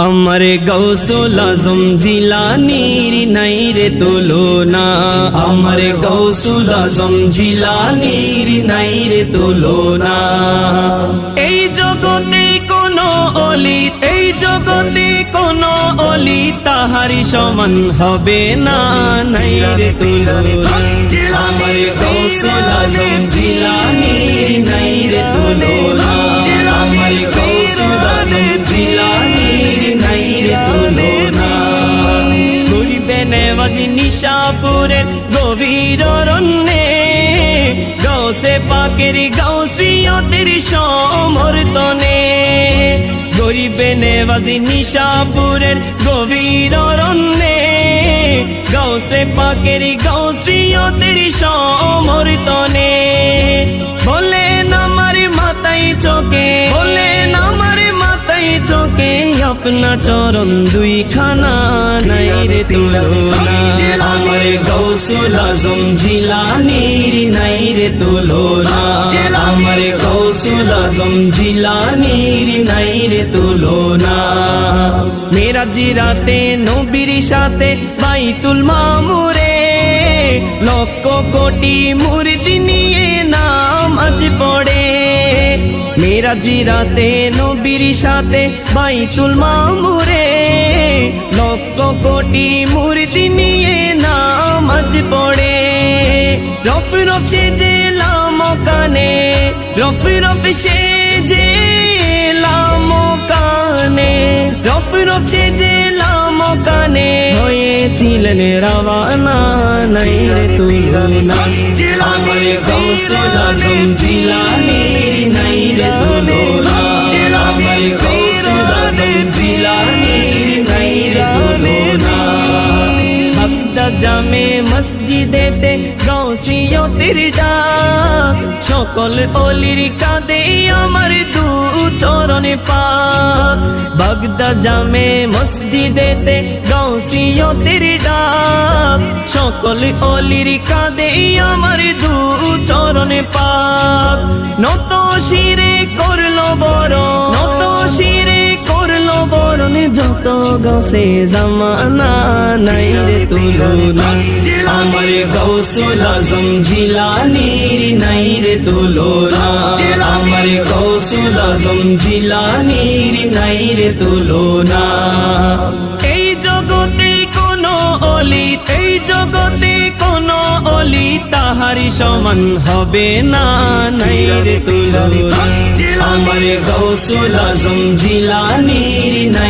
আমার গৌসুল আজম জিলানির নাই রে তুলনা আমার গৌসুল আজম জিলানির নাই রে তুলনা এই জগতে কোন অলি এই জগতে কোন অলি তাহারি সমান হবে না নাই রে তুলনা। আমার গৌসুল আজম জিলানির নাই নেবাজি নিশাপুরের গভীর অরণ্যে। গৌসে পাকের গৌসিয়তের সমর্তনে গরিবে নেবাজি নিশাপুরের গভীর অরণ্যে। গৌসে পাকের গৌসিয়তের সমর্তনে বলেন আমার মাথায় চোখে বলেন আমার মাথায় চোখে। আপনার চরণ দুই খানা নাই তুলনা আমার গৌসুল আজম জিলানির নাই রে তুলনা আমার গৌসুল আজম জিলানির নাই রে তুলনা মেরা জিরাতে নবীর সাথে বাইতুল মামুরে লক্ষ কোটি মুরতি নিয়ে নাম আজ পড়ে মেরা জিরাতে নবীর সাথে বাইতুল মামুরে কোটি মুরতি নিয়ে নাম আজ পড়ে। রফ রফ সে যে লামকানে রফ রফ সে যে লামকানে রফ রফ সে যে লামকানে হয়েছিলেন রাওয়ানা নাই রে তুলনা আমার আজম জিলানির নাই রে তুলনা। জামে মসজিদেতে গৌসিয়তের ডাক সকল অলির কাঁদে আমার দু চরণে পাক বাগদা জামে মসজিদেতে গৌসিয়তের ডাক সকল অলির কাঁদে আমার দু চরণে পাক নত শিরে করল শিরে করল বরণে যত গসে জামানা নাই রে তুলনা। আমার আজম জিলানির নাই রে তুলনা। আমার আজম জিলানির নাই রে তুলনা। এই জগতে কোন অলি, এই জগতে তাহারি সমান হবে না নাই রে তুলনা। আমার গৌসুল আজম জিলানির নাই